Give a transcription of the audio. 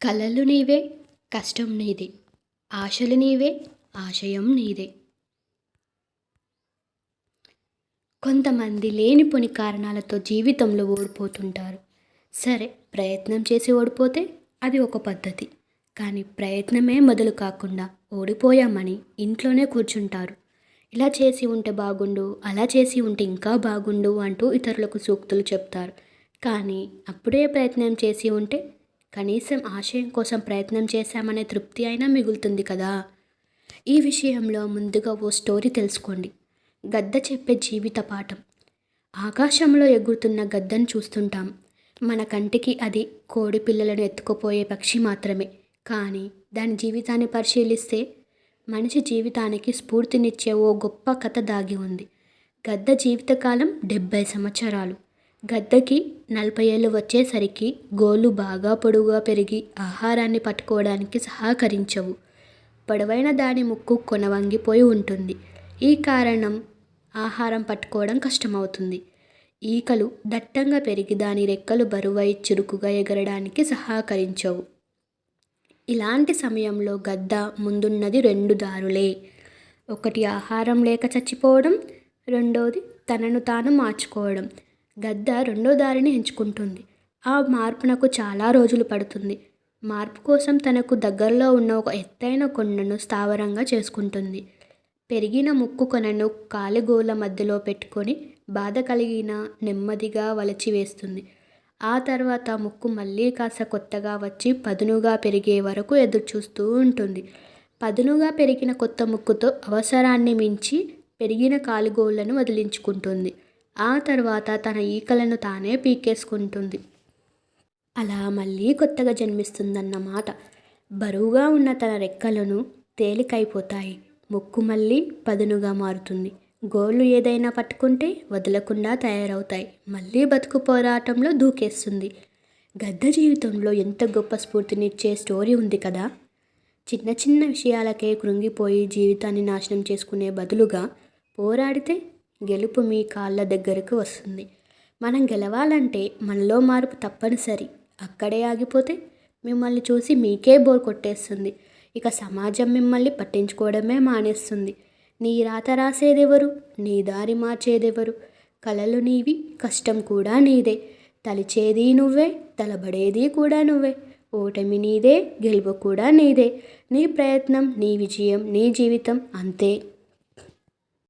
కలలు నీవే కష్టం నీదే. ఆశలు నీవే ఆశయం నీదే. కొంతమంది లేనిపోని కారణాలతో జీవితంలో ఓడిపోతుంటారు. సరే ప్రయత్నం చేసి ఓడిపోతే అది ఒక పద్ధతి. కానీ ప్రయత్నమే మొదలు కాకుండా ఓడిపోయామని ఇంట్లోనే కూర్చుంటారు. ఇలా చేసి ఉంటే బాగుండు అలా చేసి ఉంటే ఇంకా బాగుండు అంటూ ఇతరులకు సూక్తులు చెప్తారు. కానీ అప్పుడే ప్రయత్నం చేసి ఉంటే కనీసం ఆశయం కోసం ప్రయత్నం చేశామనే తృప్తి అయినా మిగులుతుంది కదా? ఈ విషయంలో ముందుగా ఓ స్టోరీ తెలుసుకోండి. గద్ద చెప్పే జీవిత పాఠం. ఆకాశంలో ఎగురుతున్న గద్దను చూస్తుంటాం. మన కంటికి అది కోడి పిల్లలను ఎత్తుకుపోయే పక్షి మాత్రమే. కానీ దాని జీవితాన్ని పరిశీలిస్తే మనిషి జీవితానికి స్ఫూర్తినిచ్చే ఓ గొప్ప కథ దాగి ఉంది. గద్ద జీవితకాలం డెబ్భై సంవత్సరాలు. గద్దకి నలభై ఏళ్ళు వచ్చేసరికి గోళ్ళు బాగా పొడుగుగా పెరిగి ఆహారాన్ని పట్టుకోవడానికి సహకరించవు. పొడవైన దాని ముక్కు కొన వంగిపోయి ఉంటుంది. ఈ కారణం ఆహారం పట్టుకోవడం కష్టమవుతుంది. ఈకలు దట్టంగా పెరిగి దాని రెక్కలు బరువై చురుకుగా ఎగరడానికి సహకరించవు. ఇలాంటి సమయంలో గద్ద ముందున్నది రెండు దారులే. ఒకటి ఆహారం లేక చచ్చిపోవడం రెండోది తనను తాను మార్చుకోవడం. గద్ద రెండో దారిని ఎంచుకుంటుంది. ఆ మార్పునకు చాలా రోజులు పడుతుంది. మార్పు కోసం తనకు దగ్గరలో ఉన్న ఒక ఎత్తైన కొండను స్థావరంగా చేసుకుంటుంది. పెరిగిన ముక్కు కొనను కాలిగోల మధ్యలో పెట్టుకొని బాధ కలిగిన నెమ్మదిగా వలచివేస్తుంది ఆ తర్వాత ముక్కు మళ్ళీ కాస్త కొత్తగా వచ్చి పదునుగా పెరిగే వరకు ఎదురుచూస్తూ ఉంటుంది. పదునుగా పెరిగిన కొత్త ముక్కుతో అవసరాన్ని మించి పెరిగిన కాలుగోళ్ళను వదిలించుకుంటుంది. ఆ తర్వాత తన ఈకలను తానే పీకేసుకుంటుంది. అలా మళ్ళీ కొత్తగా జన్మిస్తుందన్నమాట బరువుగా ఉన్న తన రెక్కలను తేలికైపోతాయి. ముక్కు మళ్ళీ పదునుగా మారుతుంది. గోళ్ళు ఏదైనా పట్టుకుంటే వదలకుండా తయారవుతాయి. మళ్ళీ బతుకు పోరాటంలో దూకేస్తుంది. గద్ద జీవితంలో ఎంత గొప్ప స్ఫూర్తినిచ్చే స్టోరీ ఉంది కదా! చిన్న చిన్న విషయాలకే కృంగిపోయి జీవితాన్ని నాశనం చేసుకునే బదులుగా పోరాడితే గెలుపు మీ కాళ్ళ దగ్గరకు వస్తుంది. మనం గెలవాలంటే మనలో మార్పు తప్పనిసరి. అక్కడే ఆగిపోతే మిమ్మల్ని చూసి మీకే బోర్ కొట్టేస్తుంది. ఇక సమాజం మిమ్మల్ని పట్టించుకోవడమే మానేస్తుంది. నీ రాత రాసేదెవరు? నీ దారి మార్చేదెవరు? కలలు నీవి కష్టం కూడా నీదే. తలిచేది నువ్వే తలబడేది కూడా నువ్వే. ఓటమి నీదే గెలుపు కూడా నీదే. నీ ప్రయత్నం నీ విజయం నీ జీవితం అంతే.